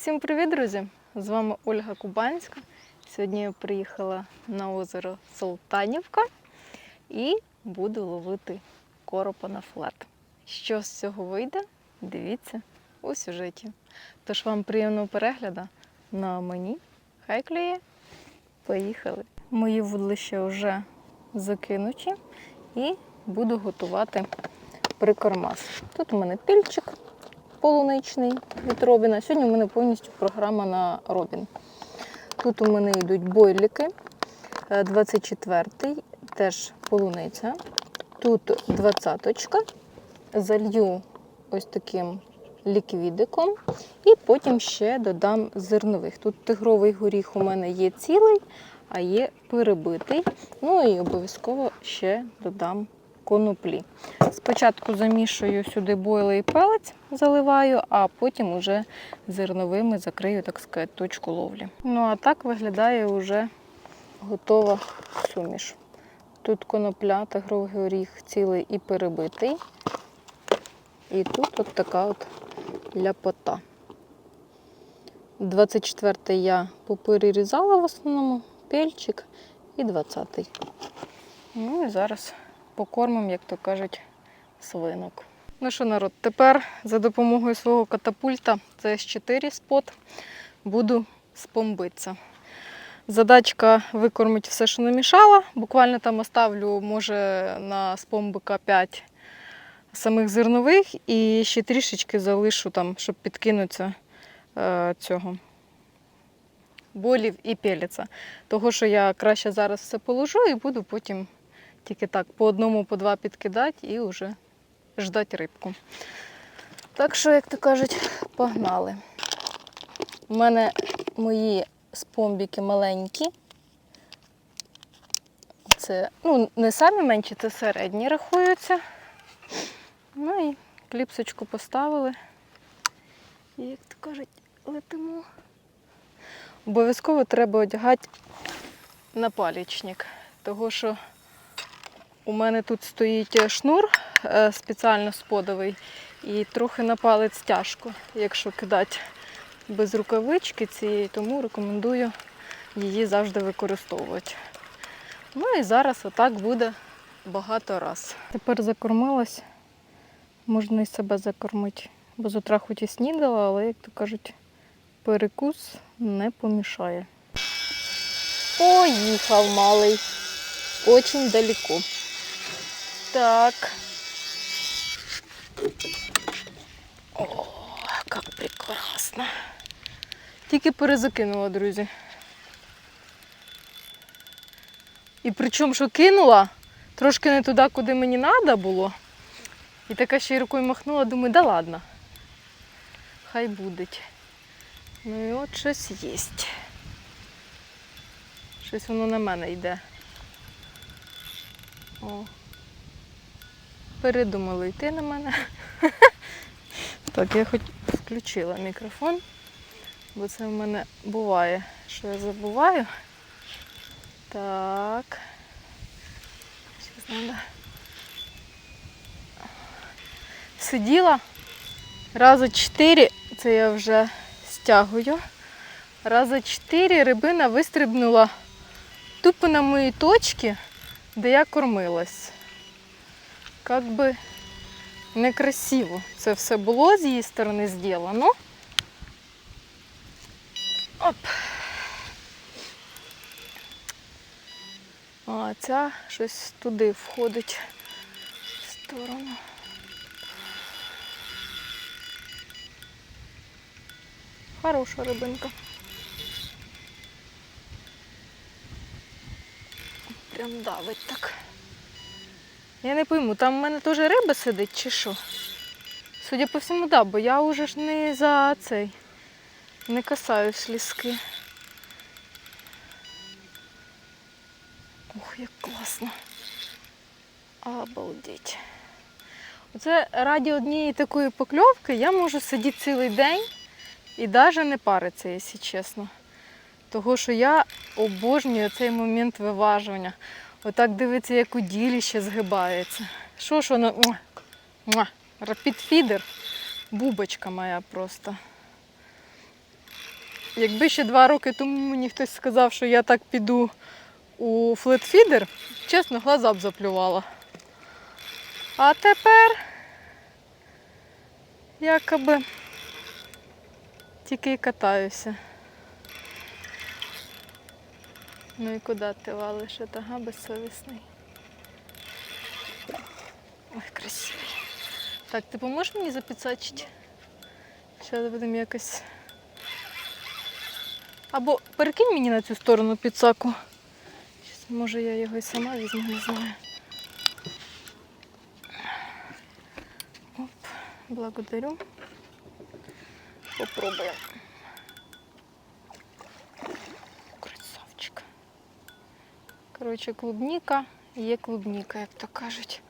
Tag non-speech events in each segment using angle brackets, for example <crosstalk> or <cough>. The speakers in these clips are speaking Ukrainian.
Всім привіт, друзі! З вами Ольга Кубанська. Сьогодні я приїхала на озеро Солтанівка і буду ловити коропа на флет. Що з цього вийде, дивіться у сюжеті. Тож вам приємного перегляду на мені. Хай клює. Поїхали. Мої вудлища вже закинуті і буду готувати прикормас. Тут у мене пільчик полуничний від Робіна. Сьогодні у мене повністю програма на Робін. Тут у мене йдуть бойліки, 24-й, теж полуниця. Тут 20-очка. Залью ось таким ліквідиком. І потім ще додам зернових. Тут тигровий горіх у мене є цілий, а є перебитий. Ну і обов'язково ще додам коноплі. Спочатку замішую сюди бойли і пелець, заливаю, а потім уже зерновими закрию, так сказати, точку ловлі. Ну а так виглядає вже готова суміш. Тут конопля, тигровий горіх цілий і перебитий. І тут от така от ляпота. 24-й я поперерізала в основному пельчик і 20-й. Ну і зараз покормимо, як то кажуть, свинок. Ну що, народ, тепер за допомогою свого катапульта CS4 спот буду спомбитися. Задачка викормити все, що намішала. Буквально там оставлю, може, на спомбика 5 самих зернових і ще трішечки залишу там, щоб підкинутися е, цього болів і пеліця. Того, що я краще зараз все положу і буду потім тільки так по одному, по два підкидати і вже ждати рибку. Так що, як то кажуть, погнали. У мене мої спомбіки маленькі. Це, ну, не самі менші, це середні рахуються. Ну і кліпсочку поставили. І, як то кажуть, летимо. Обов'язково треба одягати напалічник, того що у мене тут стоїть шнур е, спеціально сподовий, і трохи на палець тяжко, якщо кидати без рукавички цієї, тому рекомендую її завжди використовувати. Ну і зараз отак буде багато раз. Тепер закормилась, можна і себе закормити. Бо з утра хоч і снідала, але, як то кажуть, перекус не помішає. Поїхав малий. Очень далеко. Так. О, как прекрасно. Тільки перезакинула, друзі. І причому, що кинула, трошки не туди, куди мені треба було. І така ще й рукою махнула, думаю, да ладно. Хай буде. Ну і от щось є. Щось воно на мене йде. О. Передумали йти на мене. <laughs> Так, я хоч включила мікрофон, бо це в мене буває, що я забуваю. Так. Зараз треба. Сиділа рази чотири, це я вже стягую. Рази чотири рибина вистрибнула тупо на мої точки, де я кормилась. Как би некрасиво це все було з її сторони зроблено. Оп. А ця щось туди входить в сторону. Хороша рибинка. Прям давить так. Я не пойму, там в мене теж риба сидить чи що? Судя по всьому, так, бо я вже ж не за цей, не касаюсь ліски. Ох, як класно. Обалдеть. Оце раді однієї такої покльовки я можу сидіти цілий день і навіть не париться, якщо чесно. Того, що я обожнюю цей момент виважування. Отак дивиться, як уділіще згибається. Що ж воно? Рапідфідер. Бубочка моя просто. якби ще два роки тому мені хтось сказав, що я так піду у флетфідер, чесно, глаза б заплювала. А тепер якоби тільки й катаюся. Ну і куди ти валиш? Ага, безсовісний. Ой, красивий. Так, ти поможеш мені запіцачити? Зараз будемо якось. Або перекинь мені на цю сторону підсаку. Може я його і сама візьму, не знаю. Оп, благодарю. Попробуємо. Коротше, клубніка є клубніка, як то кажуть.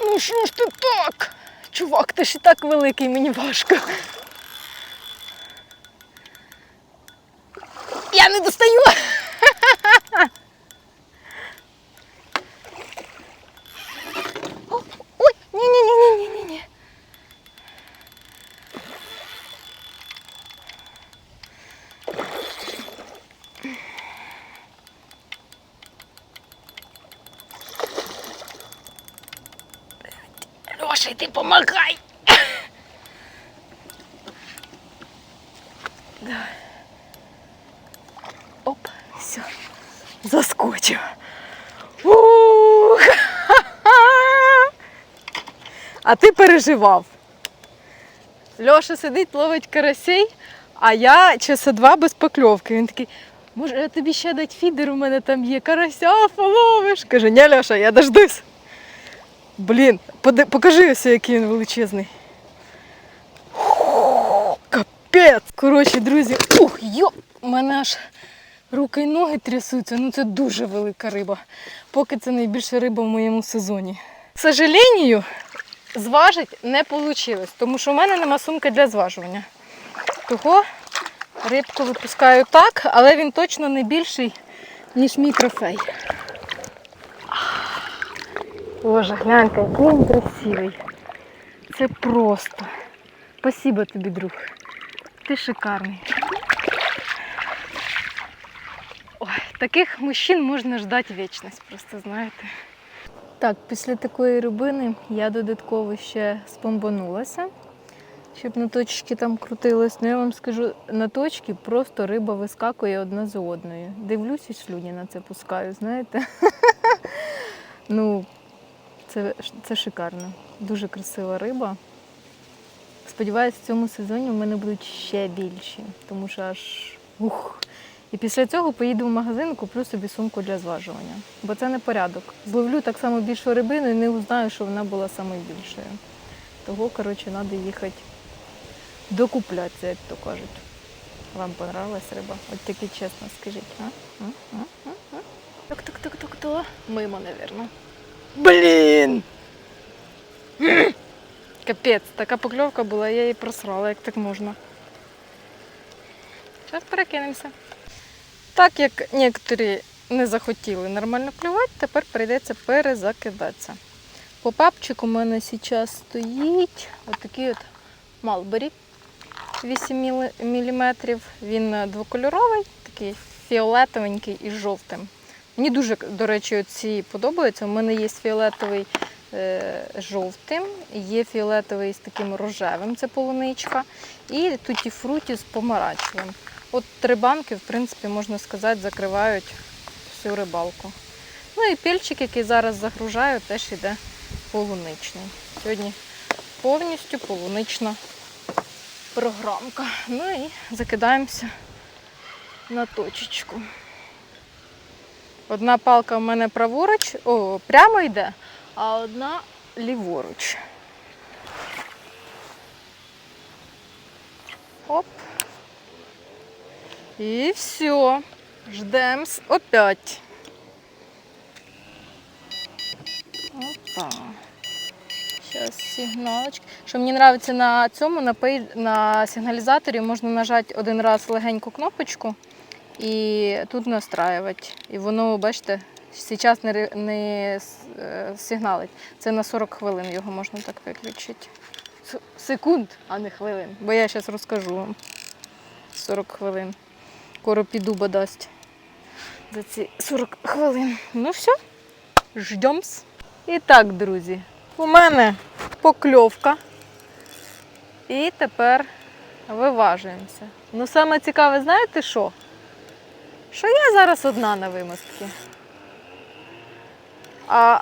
Ну що ж ти так? Чувак, ти ж і так великий, мені важко. Я не достаю. О, Ой, ні-ні-ні-ні-ні-ні. Леша, йди помагай. Оп, все. Заскочив. Ух! <laughs> А ти переживав. Льоша сидить, ловить карасей, а я часа два без покльовки. Він такий, може, я тобі ще дать фідер, у мене там є карася, половиш. Каже, ні, Льоша, я дождусь. Блін, покажи ось, який він величезний. Капець! Коротше, друзі, ух, йо, у мене аж руки і ноги трясуться. Ну це дуже велика риба. Поки це найбільша риба в моєму сезоні. К сожалению, зважити не вийшло, тому що в мене нема сумки для зважування. Того рибку випускаю так, але він точно не більший, ніж мій трофей. Боже, гляньте, який він красивий. Це просто. Спасибо тобі, друг. Ти шикарний. Ой, таких мужчин можна ждати вічність, просто знаєте. Так, після такої рибини я додатково ще спомбанулася, щоб на точки там крутилось. Ну я вам скажу, на точки просто риба вискакує одна за одною. Дивлюсь і слюні на це пускаю, знаєте. <laughs> Ну, це, це шикарно. Дуже красива риба. Сподіваюсь, в цьому сезоні в мене будуть ще більші, тому що аж ух. І після цього поїду в магазин куплю собі сумку для зважування. Бо це не порядок. Зловлю так само більшу рибину і не узнаю, що вона була найбільшою. Того, коротше, треба їхати докуплятися, як то кажуть. Вам понравилась риба? От таки чесно скажіть, а? А? А? А? Так, так, так, так, то. Мимо, напевно. Блін! Капець, така покльовка була, я її просрала, як так можна. Зараз перекинемося. Так як некоторі не захотіли нормально клювати, тепер прийдеться перезакидатися. По папчику у мене зараз стоїть отакий от Малбері 8 мм. Він двокольоровий, такий фіолетовенький і жовтим. Мені дуже, до речі, ці подобаються. У мене є фіолетовий е, жовтим, є фіолетовий з таким рожевим, це полуничка, і туті фруті з помаранчевим. От три банки, в принципі, можна сказати, закривають всю рибалку. Ну і пільчик, який зараз загружаю, теж йде полуничний. Сьогодні повністю полунична програмка. Ну і закидаємося на точечку. Одна палка в мене праворуч, о, прямо йде, а одна ліворуч. Оп. І все. Ждем с- опять. Опа. Зараз сигналочки. Що мені подобається на цьому, на, на сигналізаторі можна нажати один раз легеньку кнопочку і тут настраювати. І воно, бачите, зараз не, не е, сигналить. Це на 40 хвилин його можна так виключити. Секунд, а не хвилин. Бо я зараз розкажу вам. 40 хвилин. Скоро піду дасть за ці 40 хвилин. Ну все, ждемс. І так, друзі, у мене покльовка. І тепер виважуємося. Ну, саме цікаве, знаєте що? Що я зараз одна на вимостці. А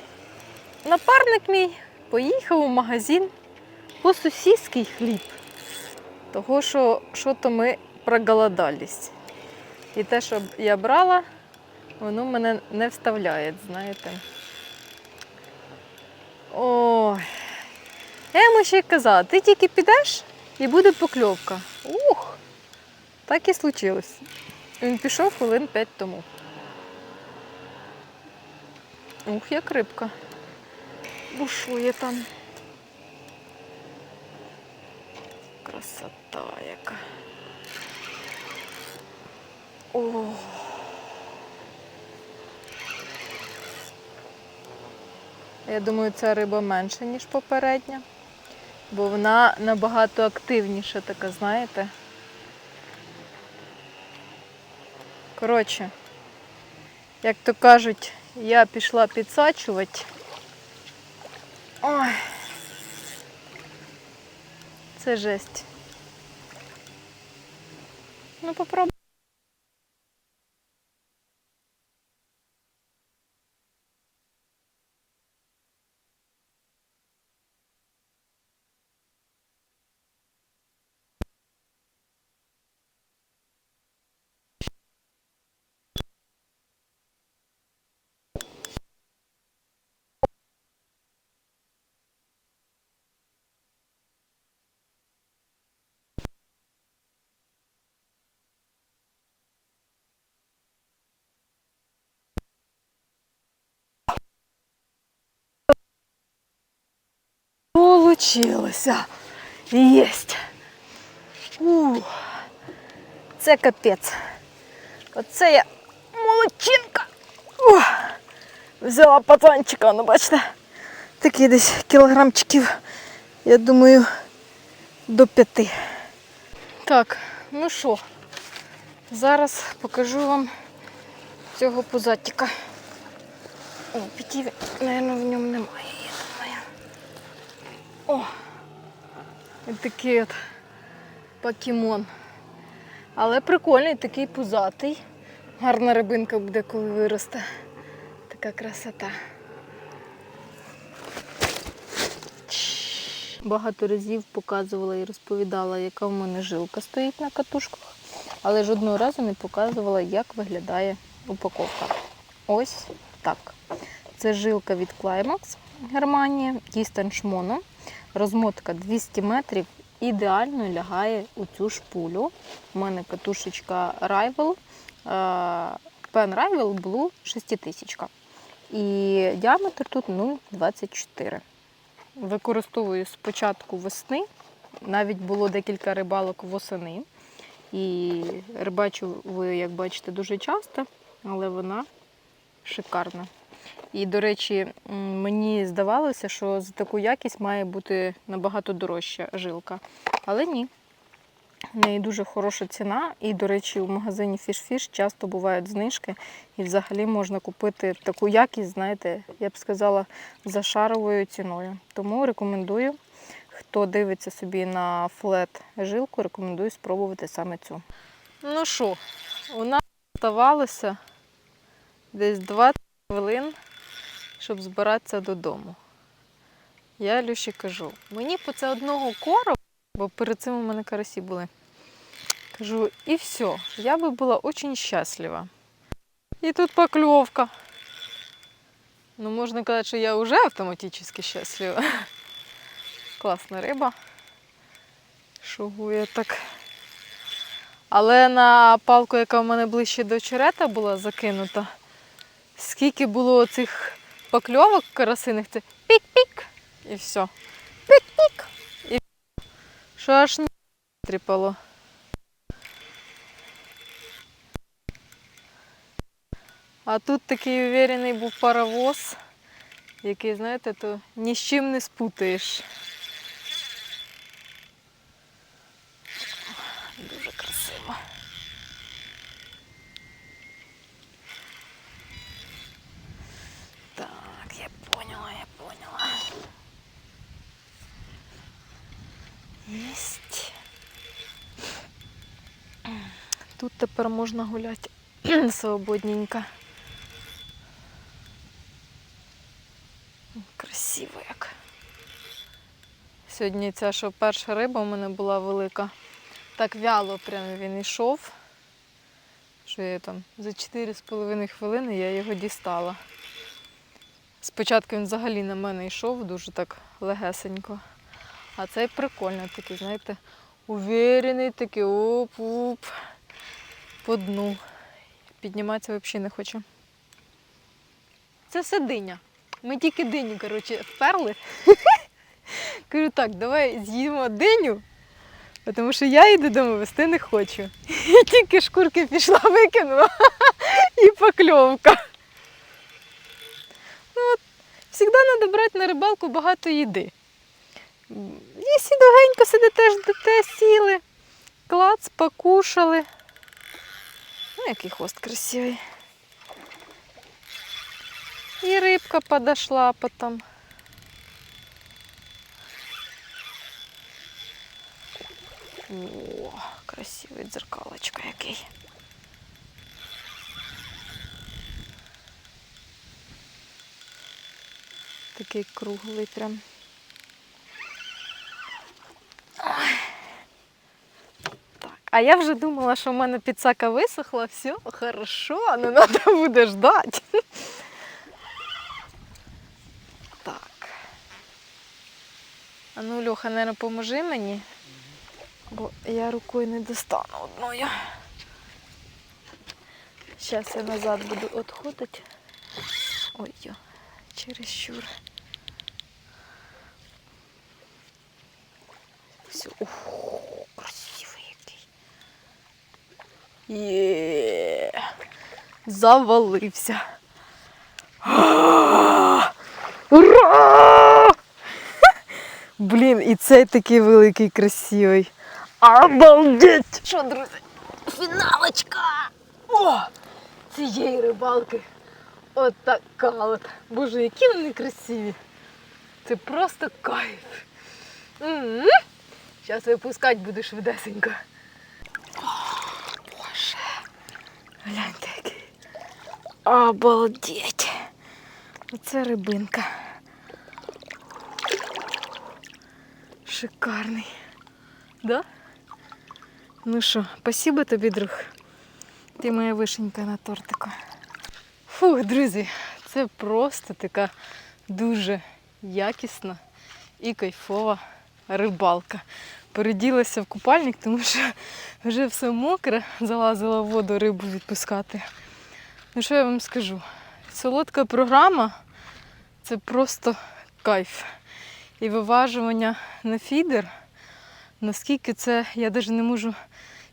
напарник мій поїхав у магазин по сусідський хліб. Того, що що-то ми проголодались. І те, що я брала, воно мене не вставляє, знаєте. Ой. Я йому ще й казала, ти тільки підеш і буде покльовка. Ух! Так і случилось. Він пішов хвилин п'ять тому. Ух, як рибка. Бушує там. Красота яка. О. Я думаю, ця риба менша, ніж попередня, бо вона набагато активніша така, знаєте. Коротше, як то кажуть, я пішла підсачувати. Ой. Це жесть. Ну, попробуй. Получилося. Єсть. Це капець. Оце я молодчинка. Взяла пацанчика, ну бачите, такий десь кілограмчиків, я думаю, до п'яти. Так, ну що, зараз покажу вам цього пузатика. О, п'яті, мабуть, в ньому немає. О! Такий от покемон. Але прикольний, такий пузатий. Гарна рибинка буде, коли виросте. Така красота. Багато разів показувала і розповідала, яка в мене жилка стоїть на катушках, але жодного разу не показувала, як виглядає упаковка. Ось так. Це жилка від Climax Германія, Mono. Розмотка 200 метрів ідеально лягає у цю шпулю. У мене катушечка Rival, е, Pen Rival Blue 6000. І діаметр тут 0,24. Використовую спочатку весни, навіть було декілька рибалок восени. І рибачу ви, як бачите, дуже часто, але вона шикарна. І, до речі, мені здавалося, що за таку якість має бути набагато дорожча жилка. Але ні. В неї дуже хороша ціна. І, до речі, в магазині Fish часто бувають знижки. І взагалі можна купити таку якість, знаєте, я б сказала, за шаровою ціною. Тому рекомендую, хто дивиться собі на флет жилку, рекомендую спробувати саме цю. Ну що, у нас залишилося десь 20 хвилин, щоб збиратися додому. Я Люші кажу, мені по це одного кору, бо перед цим у мене карасі були. Кажу, і все, я би була дуже щаслива. І тут покльовка. Ну, можна казати, що я вже автоматично щаслива. Класна риба. Шугує так. Але на палку, яка в мене ближче до черета була закинута, скільки було цих покльовок карасиних, це пік-пік і все. Пік-пік. І що аж не тріпало. А тут такий уверений був паровоз, який, знаєте, то ні з чим не спутаєш. Дуже красиво. Так, я поняла, я поняла. Єсть. Тут тепер можна гуляти <clears throat> свободненько. Красиво як. Сьогодні ця, що перша риба у мене була велика. Так вяло прям він йшов. Що я там за 4,5 хвилини я його дістала. Спочатку він взагалі на мене йшов дуже так легесенько. А цей прикольний такий, знаєте, уверений такий оп-оп по дну. Підніматися взагалі не хочу. Це все диня. Ми тільки диню, коротше, вперли. <laughs> Кажу, так, давай з'їмо диню, тому що я її додому вести не хочу. І <laughs> тільки шкурки пішла, викинула <laughs> і покльовка. Ну, от, завжди треба брати на рибалку багато їди. Якщо довгенько сидите, ждете, сіли, клац, покушали. Який хвост красивий. І рибка подошла потом. О, красивий дзеркалочка який. Такий круглий прям. Ой. Так, а я вже думала, що в мене підсака висохла, все, хорошо, не треба буде ждати. Так. А ну, Льоха, наверное, поможи мені, бо я рукою не достану одною. Зараз я назад буду відходити. Ой, йо, чересчур. Все. Ох, красивий який. Є. Завалився. <gasps> Ура! Блін, і цей такий великий красивий. Обалдеть! Що, друзі? Фіналочка! О! Цієї рибалки. От така от. Боже, які вони красиві. Це просто кайф. Зараз випускати буду швидесенько. Гляньте який. Обалдеть. Оце рибинка. Шикарний. Да? Ну що, спасибо тобі, друг. Ти моя вишенька на тортику. Фух, друзі, це просто така дуже якісна і кайфова рибалка. Переділася в купальник, тому що <laughs> вже все мокре, залазила в воду рибу відпускати. Ну що я вам скажу? Солодка програма це просто кайф. І виважування на фідер, наскільки це я навіть не можу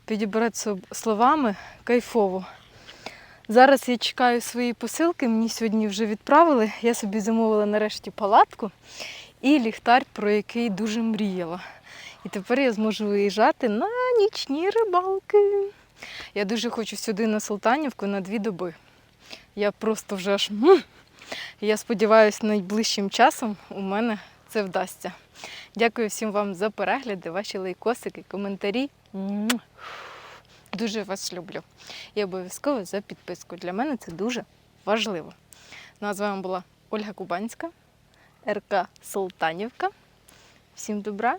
підібрати словами кайфово. Зараз я чекаю свої посилки, мені сьогодні вже відправили. Я собі замовила нарешті палатку і ліхтар, про який дуже мріяла. І тепер я зможу виїжджати на нічні рибалки. Я дуже хочу сюди на Султанівку на дві доби. Я просто вже аж. Я сподіваюся, найближчим часом у мене це вдасться. Дякую всім вам за перегляди, ваші лайкосики, коментарі. Дуже вас люблю. І обов'язково за підписку. Для мене це дуже важливо. Ну а з вами була Ольга Кубанська, РК Султанівка. Всім добра